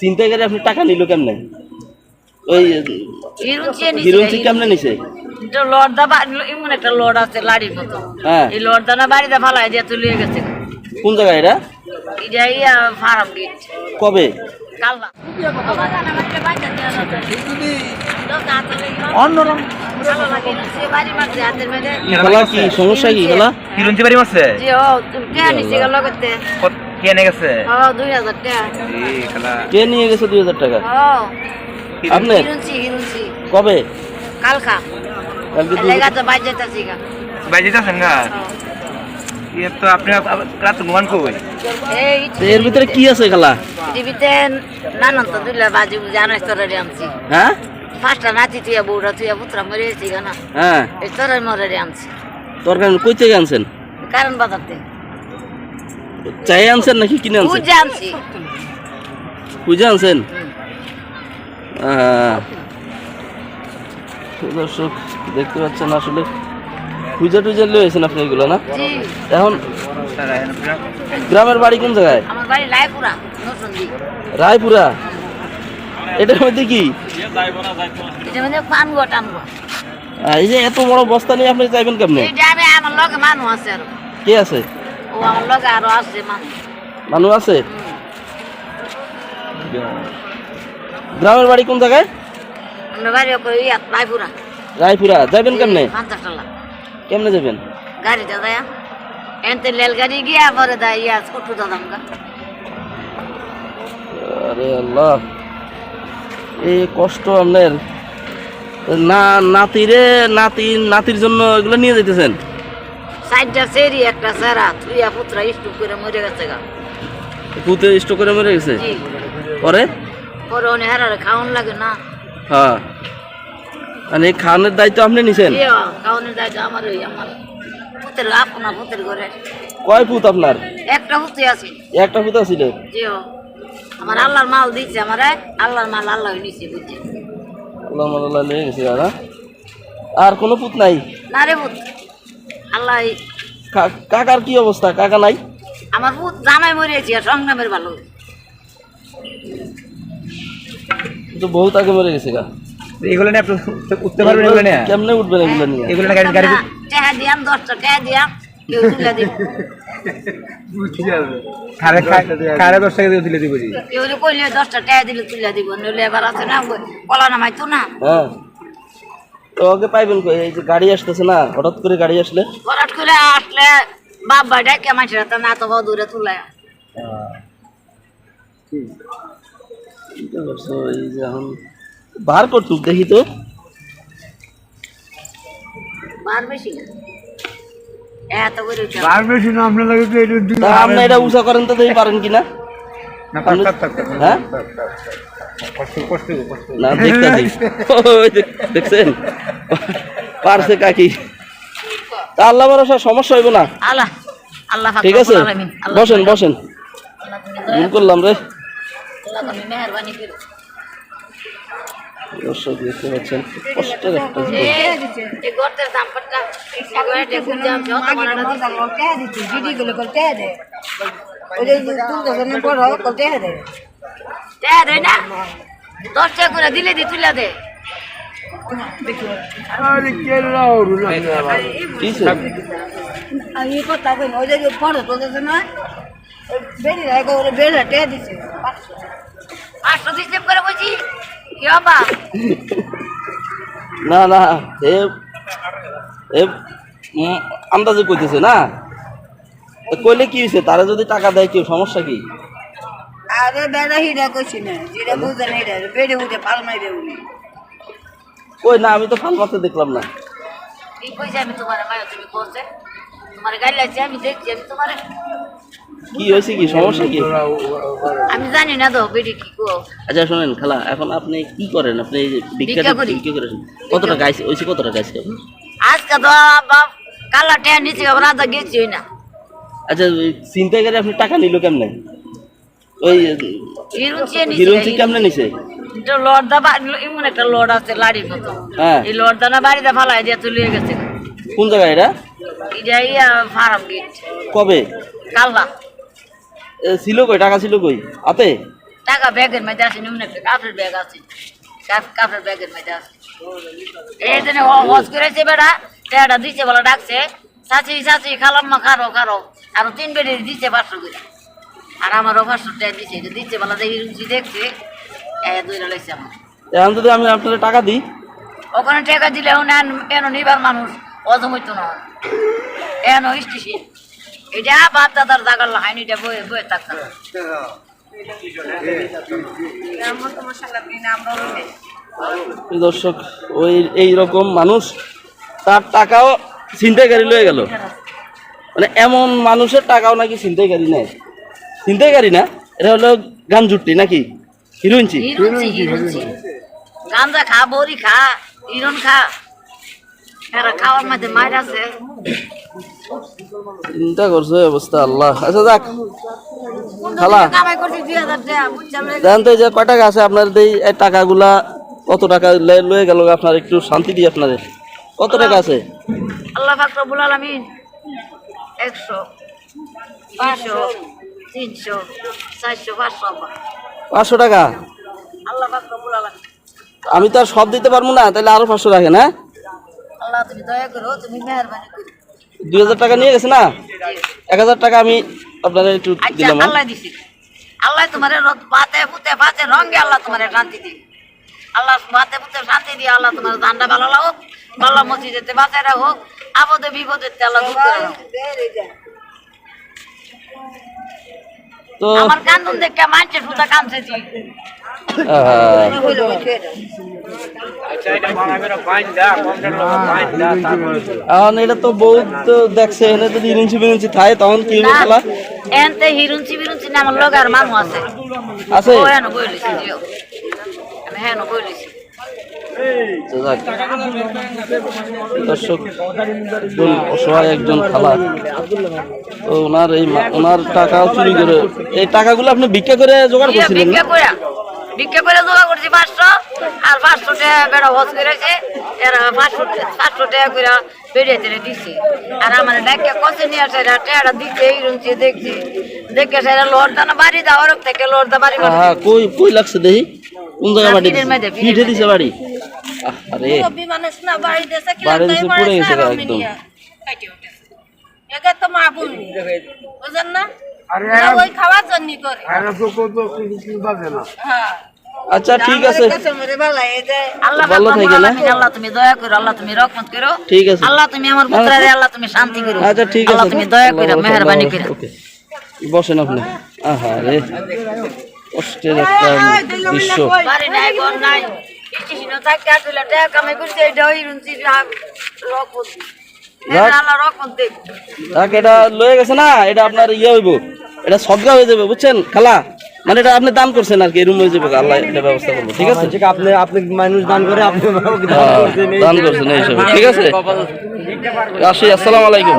চিন্তাকারী আপনি টাকা নিল কেমনে? ওই হিরুন। কেমনে নিছে? এটা এমন একটা আছে লাড়ির মতো। হ্যাঁ। এই লড়দা না বাড়িতে ফালাই দিয়ে তুলে গেছে। কোন জায়গায় এটা এটা ইয়া ফার্ম গেট। কবে? কাল্লা অন্যরকম কি? সমস্যা কি? খেলা বাড়ি মারছে? জি ও তুমি নিছে গেল করতে কত- কে নে গেছে? নিয়ে গেছে দুই হাজার টাকা? আপনি? কবে? কালকা। বাইরে যাচ্ছেন গা। তো আপনি রাত ঘুমান কই? এই তো এর ভিতরে কি আছে খেলা? টিভিতে নানন তো দুইলা বাজি বুঝে আনাই তোরে আনছি। হ্যাঁ? পাঁচটা নাতি তুইয়া বউরা তুইয়া পুত্রা মরে গেছি না। হ্যাঁ। এই তোরে মরে আনছি তরকারি কই থেকে আনছেন? কারণ বাজারতে চাই আনছেন নাকি কিনে আনছেন? বুঝে আনছি। বুঝে আনছেন? দর্শক দেখতে পাচ্ছেন আসলে পূজা টুজা লয়েছেন আপনি এগুলো না? এখন গ্রামের বাড়ি কোন জায়গায়? আমার বাড়ি রায়পুরা এটার মধ্যে কি? মানে এই যে এত বড় বস্তা নিয়ে আপনি যাইবেন কেমনে? আমার লগে মানুষ আছে আর। কে আছে? ও আমার লগে আরও আছে মানুষ মানুষ আছে? গ্রামের বাড়ি কোন জায়গায়? আমরা বাড়ি রায়পুরা। যাবেন কেমনে? কেমনে যাবেন এনতে গাড়ি গিয়া পরে ইয়া দাদাম আরে আল্লাহ। এই কষ্ট আপনার। না নাতিরে নাতি নাতির জন্য এগুলো নিয়ে যেতেছেন সাইডটা সেরি একটা সেরা তুইয়া পুত্রা স্টুপ করে মরে গেছে গা। পুঁতে স্টোক করে মরে গেছে? পরে? পরে অনেক হেরারে খাওয়ান লাগে না। হ্যাঁ। মানে খাওয়ানোর দায়িত্ব আপনি নিছেন? খাওয়ানোর দায়িত্ব আমার ওই আমার পুতের আপনার পুতের ঘরে। কয় পুত আপনার? একটা পুতে আছে। একটা পুত ছিল জি। আমার আল্লাহর মাল আমার আল্লাহর মাল আল্লাহ বুঝছে আল্লাহ গেছে দাদা আর কোনো পুত নাই? না রে পুত। আল্লাহ কাকার কি অবস্থা? কাকা নাই? আমার পুত জামাই মরেছে আর সংগ্রামের ভালো। তো বহুত আগে মরে গেছে গা। এগুলো নিয়ে আপনি উঠতে- পারবেন এগুলো নিয়ে? কেমনে উঠবেন এগুলো নিয়ে? এগুলো নিয়ে গাড়ি গাড়ি টাকা দিয়াম দশটা টাকা দিয়াম কেউ তুলে দিব। খারে খারে দশ টাকা দিয়ে তুলে দিব। জি কেউ কইলে দশটা টাকা দিলে তুলে দিব নইলে এবার আছে না কলা নামাইতো না। হ্যাঁ। তো ওকে পাইবেন কই? এই যে গাড়ি আসতেছে না হঠাৎ করে গাড়ি আসলে? ভরাট করে আসলে বাপ ভাই ডাকে মাসের হাতে না তো বহু দূরে তুলে। এই যে এখন বার করতুক দেখি তো বার বেশি না আপনি এটা উষা করেন তো পারেন কিনা। হ্যাঁ? না দেখতেছি দেখছেন? পারছে কাকি। তা আল্লাহ ভরসা সমস্যা হইব না। আল্লাহ আল্লাহ পাক ঠিক আছে? বসেন বসেন। ভুল করলাম রে। দর্শক দেখতে পাচ্ছেন কষ্টের একটা জীবন। টাকা দেয় না দশ টাকা করে দিলে দি তুলে দে। না। না আন্দাজে কইতেছে না। কইলে কি হয়েছে তারা যদি টাকা দেয় কেউ সমস্যা কি? আরে বেড়া হিরা কইছি না। যেটা বুঝে না এটা বেড়ে উঠে পাল মাইরে উনি। কই না আমি তো ফাল মারতে দেখলাম না। আমি তোমার মায় তুমি করছে তোমার গাড়ি আমি দেখছি আমি তোমার। কি হয়েছে কি? সমস্যা কি? আমি জানি না তো বেডি কি কো আচ্ছা শোনেন খালা এখন আপনি কি করেন? আপনি ভিক্ষা ভিক্ষা করি। বিক্রি করেন কত টাকা আইছে ওইছে কত টাকা আইছে আজকে তো বাপ কালা টেন নিচে রাজা গেছি না। আচ্ছা ওই চিন্তাকারী আপনি টাকা নিল কেমনে? ওই কেমনে নিছে? বা এমন একটা লড় আছে লাড়ির মতো। হ্যাঁ। এই লড়দা না বাড়িতে ফালাই দিয়ে তুলে গেছে। কোন জায়গায় এটা এটা ইয়া ফার্ম গেট। কবে? কালবা এ, ছিল কই? টাকা ছিল কই? হাতে? টাকা ব্যাগের মধ্যে আছে নিম্ন একটা কাপড়ের ব্যাগ আছে। কাপ- কাপড়ের ব্যাগের মধ্যে আছে। এই জন্য হজ করেছে টাকাটা দিচ্ছে বলে ডাকছে চাচি চাচি খালাম্মা খারো খারো। আর তিন বেড়ে দিচ্ছে পাঁচশো করে। আর আমারও পাঁচশো টাকা দিচ্ছে এটা দিচ্ছে বলে দেখি রুচি দেখছে দুইটা লেগছে আমার। এখন যদি আমি আপনার টাকা দিই? ওখানে টাকা দিলে এন নিবার মানুষ অজমিত না। এন স্টেশন এটা বাপ দাদার জাগার লাহাইনি এটা বয়ে বয়ে আমরা আমরা প্রিয় দর্শক ওই এই রকম মানুষ তার টাকাও ছিনতাইকারী লয়ে গেল। মানে এমন মানুষের টাকাও নাকি ছিনতাইকারী নেয়। ছিনতাইকারী না? এটা হলো গান জুট্টি নাকি? হিরুনছি খা বড়ি খা হিরন খা। এরা খাওয়ার মধ্যে মায়ের আছে। চিন্তা করছ অবস্থা আল্লাহ। আচ্ছা যাক। খালা? জানেন তো যে কয় টাকা আছে আপনার এই টাকাগুলা কত টাকা লয়ে গেল আপনার? একটু শান্তি দিই আপনাদের কত টাকা আছে? আল্লাহ পাক রব্বুল একশো পাঁচশো তিনশো চারশো পাঁচশো পাঁচশো টাকা? আল্লাহ পাক রব্বুল আলামিন আমি তো আর সব দিতে পারব না তাহলে আরও পাঁচশো রাখেন হ্যাঁ? আল্লাহ তুমি দয়া করো তুমি মেহরবানি দুই হাজার টাকা নিয়ে গেছে না? এক হাজার টাকা আমি আপনাদের একটু আচ্ছা দিলাম হ্যাঁ? আল্লাহ দিছি। আল্লাহ তোমার পাতে পুতে পাতে রঙে আল্লাহ তোমার শান্তি দি আল্লাহ পুতে শান্তি দিয়ে আল্লাহ তোমার ভালো লাগুক মসজিদেতে রাখুক আপদে বিপদে আল্লাহ। তো আমার কান্দুন দেখে মানছে সুতা কামছে জি আহ, হইল হইছে আচ্ছা এখন এটা তো বহুত দেখছে এনে যদি ইঞ্চি বিঞ্চি থাকে তখন কি হবে খেলা? এনতে হিরুনছি বিরুনছি না আমার লগার মানুষ আছে। আছে? ও হেন দর্শক একজন অসহায় একজন খালা তো ওনার এই ওনার টাকাও চুরি করে এই টাকাগুলো আপনি ভিক্ষা করে জোগাড় করছিলেন ভিক্ষা করে জোগাড় করছি পাঁচশো আর পাঁচশো টাকা বেড়া হজ করেছে। এরা পাঁচশো পাঁচশো টাকা করে বেরিয়ে তেরে দিচ্ছে আর আমার ডাকে কষে নিয়ে আসে এরা দিচ্ছে এই রুমছে দেখছি। দেখে সেটা লোর দানা বাড়ি থেকে বাড়ি করে কই কই লাগছে দেখি? কোন জায়গায় বাড়ি পিঠে দিছে? আরে মানুষ না বাড়ি দেশে কি বাড়ি দিছে পড়ে গেছে একদম। একে তো মা বোন। বুঝেন না? ওই খাওয়ার জন্য করে। হ্যাঁ। আচ্ছা ঠিক আছে। ভালো এই যে আল্লাহ হ্যাঁ? তুমি দয়া করো আল্লাহ তুমি রহমত করো। ঠিক আছে। আল্লাহ তুমি আমার পুত্রারে আল্লাহ তুমি শান্তি করো। আচ্ছা ঠিক আছে। আল্লাহ তুমি দয়া করো মেহরবানি করো। বসেন আপনি। আহা রে কষ্টের একটা দৃশ্য। বাড়ি নাই ঘর নাই। স্টেশনে থাকতে আসলে টাকা কামাই করছে এটা ওই লয়ে গেছে না এটা আপনার ইয়ে হইব। এটা সদগা হয়ে যাবে বুঝছেন? খালা? মানে এটা আপনি দান করছেন আর কি রুম হয়ে যাবে আল্লাহ এটা ব্যবস্থা করব ঠিক আছে? আপনি আপনি মানুষ দান করে আপনি হ্যাঁ, দান করছেন এই হিসাবে ঠিক আছে? আসি আসসালামু আলাইকুম।